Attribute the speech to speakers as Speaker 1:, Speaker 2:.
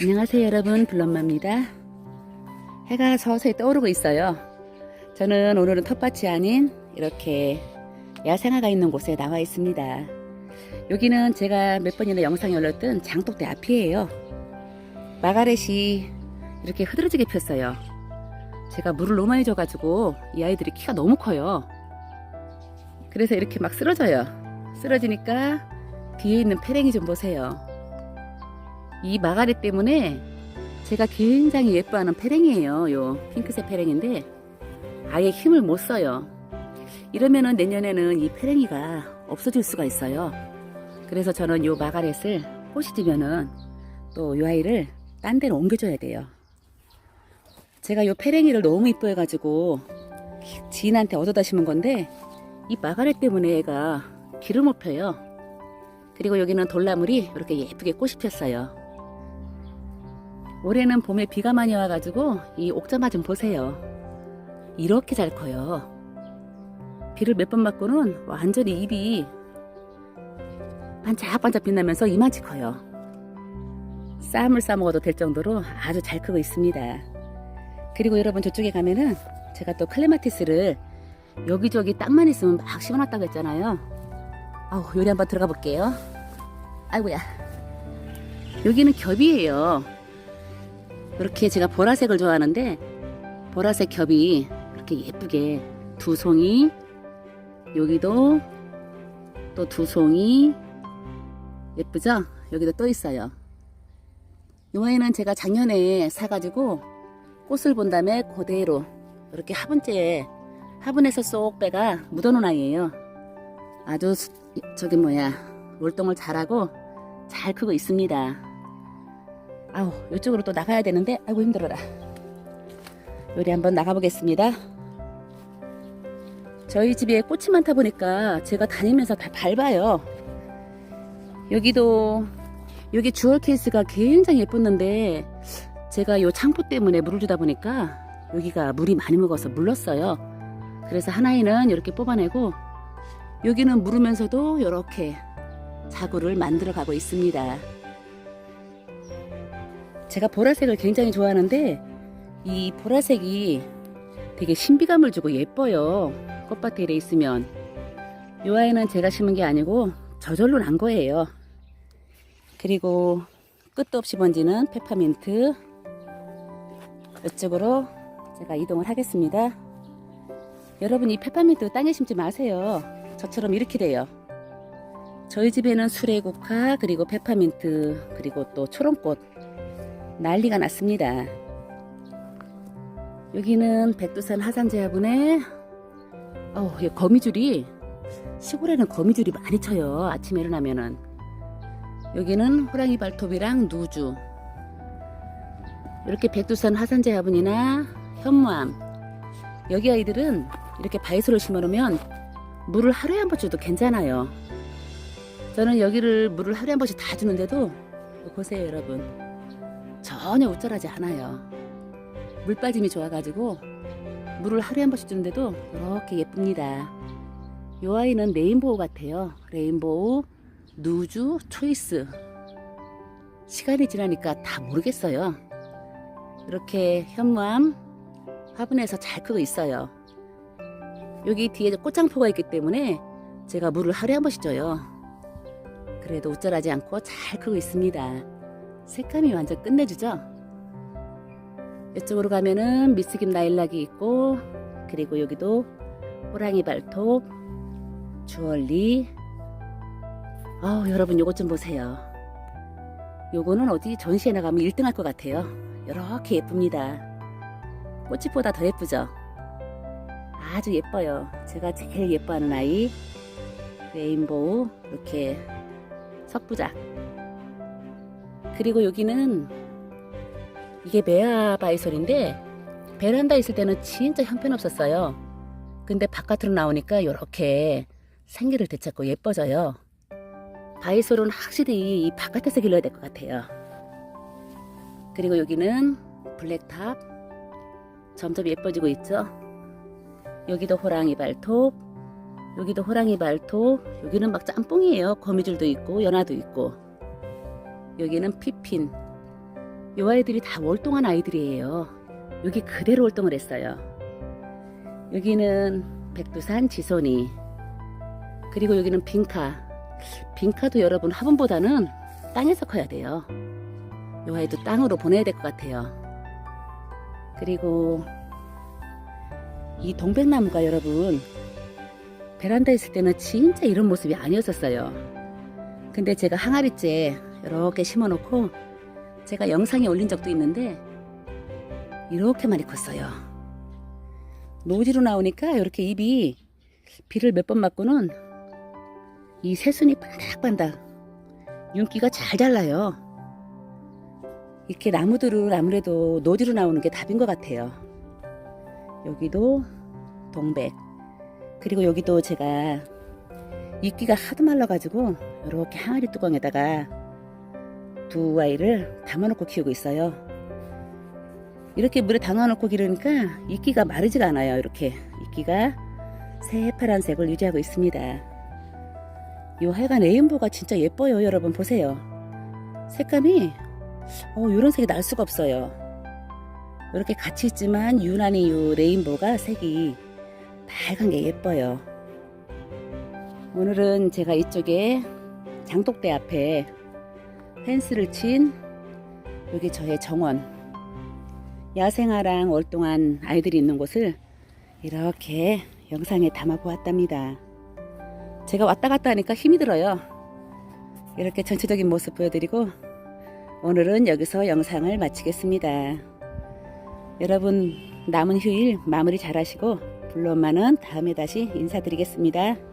Speaker 1: 안녕하세요 여러분. 블럼마입니다. 해가 서서히 떠오르고 있어요. 저는 오늘은 텃밭이 아닌 이렇게 야생화가 있는 곳에 나와 있습니다. 여기는 제가 몇 번이나 영상에 올렸던 장독대 앞이에요. 마가렛이 이렇게 흐드러지게 폈어요. 제가 물을 너무 많이 줘가지고 이 아이들이 키가 너무 커요 그래서 이렇게 막 쓰러져요 쓰러지니까 뒤에 있는 페랭이 좀 보세요 이 마가렛 때문에 제가 굉장히 예뻐하는 페랭이에요. 요 핑크색 페랭인데 아예 힘을 못 써요. 이러면은 내년에는 이 페랭이가 없어질 수가 있어요. 그래서 저는 요 마가렛을 포시지면은 또 요 아이를 딴 데로 옮겨줘야 돼요. 제가 요 페랭이를 너무 이뻐해가지고 지인한테 얻어다 심은 건데 이 마가렛 때문에 길을 못 펴요. 그리고 여기는 돌나물이 이렇게 예쁘게 꽃이 폈어요. 올해는 봄에 비가 많이 와가지고 이 옥자마 좀 보세요. 이렇게 잘 커요. 비를 몇 번 맞고는 완전히 잎이 반짝반짝 빛나면서 이만치 커요. 쌈을 싸 먹어도 될 정도로 아주 잘 크고 있습니다. 그리고 여러분 저쪽에 가면은 제가 또 클레마티스를 여기저기 땅만 있으면 막 심어놨다고 했잖아요. 아우 요리 한번 들어가 볼게요. 아이고야. 여기는 겹이에요. 이렇게 제가 보라색을 좋아하는데 보라색 겹이 이렇게 예쁘게 두 송이 여기도 또 두 송이 예쁘죠? 여기도 또 있어요. 요 아이는 제가 작년에 사가지고 꽃을 본 다음에 그대로 이렇게 화분째에 화분에서 쏙 빼가 묻어놓은 아이예요. 아주 수- 저기 뭐야 월동을 잘하고 잘 크고 있습니다. 아우 이쪽으로 또 나가야 되는데 아이고 힘들어라 요리 한번 나가보겠습니다 저희 집에 꽃이 많다 보니까 제가 다니면서 다 밟아요 여기도 여기 주얼 케이스가 굉장히 예뻤는데 제가 요 창포 때문에 물을 주다 보니까 여기가 물이 많이 먹어서 물렀어요 그래서 하나에는 이렇게 뽑아내고 여기는 물으면서도 이렇게 자구를 만들어 가고 있습니다 제가 보라색을 굉장히 좋아하는데 이 보라색이 되게 신비감을 주고 예뻐요. 꽃밭에 이래 있으면. 이 아이는 제가 심은 게 아니고 저절로 난 거예요. 그리고 끝도 없이 번지는 페퍼민트. 이쪽으로 제가 이동을 하겠습니다. 여러분 이 페퍼민트 땅에 심지 마세요. 저처럼 이렇게 돼요. 저희 집에는 수레국화 그리고 페퍼민트 그리고 또 초롱꽃 난리가 났습니다. 여기는 백두산 하산제화분에 이 거미줄이 시골에는 거미줄이 많이 쳐요. 아침에 일어나면은 여기는 호랑이 발톱이랑 누주 이렇게 백두산 하산제화분이나 현무암 여기 아이들은 이렇게 바이소를 심어놓으면 물을 하루에 한 번 줘도 괜찮아요. 저는 여기를 물을 하루에 한 번씩 다 주는데도 보세요 여러분 전혀 우쭐하지 않아요. 물 빠짐이 좋아가지고 물을 하루에 한 번씩 주는데도 이렇게 예쁩니다. 이 아이는 레인보우 같아요. 레인보우, 누주, 초이스. 시간이 지나니까 다 모르겠어요. 이렇게 현무암 화분에서 잘 크고 있어요. 여기 뒤에 꽃장포가 있기 때문에 제가 물을 하루에 한 번씩 줘요. 그래도 우쭐하지 않고 잘 크고 있습니다. 색감이 완전 끝내주죠? 이쪽으로 가면은 미스김 나일락이 있고 그리고 여기도 호랑이 발톱 주얼리 아우 여러분 요것 좀 보세요 요거는 어디 전시회 나가면 1등 할 것 같아요 이렇게 예쁩니다 꽃집보다 더 예쁘죠 아주 예뻐요 제가 제일 예뻐하는 아이 레인보우 이렇게 석부작 그리고 여기는 이게 메아바이솔인데 베란다에 있을 때는 진짜 형편없었어요. 근데 바깥으로 나오니까 이렇게 생기를 되찾고 예뻐져요. 바이솔은 확실히 이 바깥에서 길러야 될 것 같아요. 그리고 여기는 블랙탑 점점 예뻐지고 있죠. 여기도 호랑이 발톱 여기도 호랑이 발토, 여기는 막 짬뽕이에요. 거미줄도 있고 연화도 있고. 여기는 피핀. 요 아이들이 다 월동한 아이들이에요. 여기 그대로 월동을 했어요. 여기는 백두산 지손이. 그리고 여기는 빈카. 빈카도 여러분 화분보다는 땅에서 커야 돼요. 요 아이도 땅으로 보내야 될 것 같아요. 그리고 이 동백나무가 여러분 베란다에 있을 때는 진짜 이런 모습이 아니었었어요. 근데 제가 항아리째 이렇게 심어놓고 제가 영상에 올린 적도 있는데 이렇게 많이 컸어요. 노지로 나오니까 이렇게 잎이 비를 몇 번 맞고는 이 새순이 반닥반닥 윤기가 잘 잘라요. 이렇게 나무들은 아무래도 노지로 나오는 게 답인 것 같아요. 여기도 동백. 그리고 여기도 제가 이끼가 하도 말라가지고 이렇게 항아리 뚜껑에다가 두 아이를 담아놓고 키우고 있어요. 이렇게 물에 담아놓고 기르니까 이끼가 마르지가 않아요. 이렇게 이끼가 새파란색을 유지하고 있습니다. 이 하여간 레인보가 진짜 예뻐요. 여러분 보세요. 색감이 어, 이런 색이 날 수가 없어요. 이렇게 같이 있지만 유난히 이 레인보가 색이 빨간 게 예뻐요. 오늘은 제가 이쪽에 장독대 앞에 펜스를 친 여기 저의 정원 야생아랑 월동한 아이들이 있는 곳을 이렇게 영상에 담아 보았답니다. 제가 왔다 갔다 하니까 힘이 들어요. 이렇게 전체적인 모습 보여드리고 오늘은 여기서 영상을 마치겠습니다. 여러분 남은 휴일 마무리 잘 하시고 불러 엄마는 다음에 다시 인사드리겠습니다.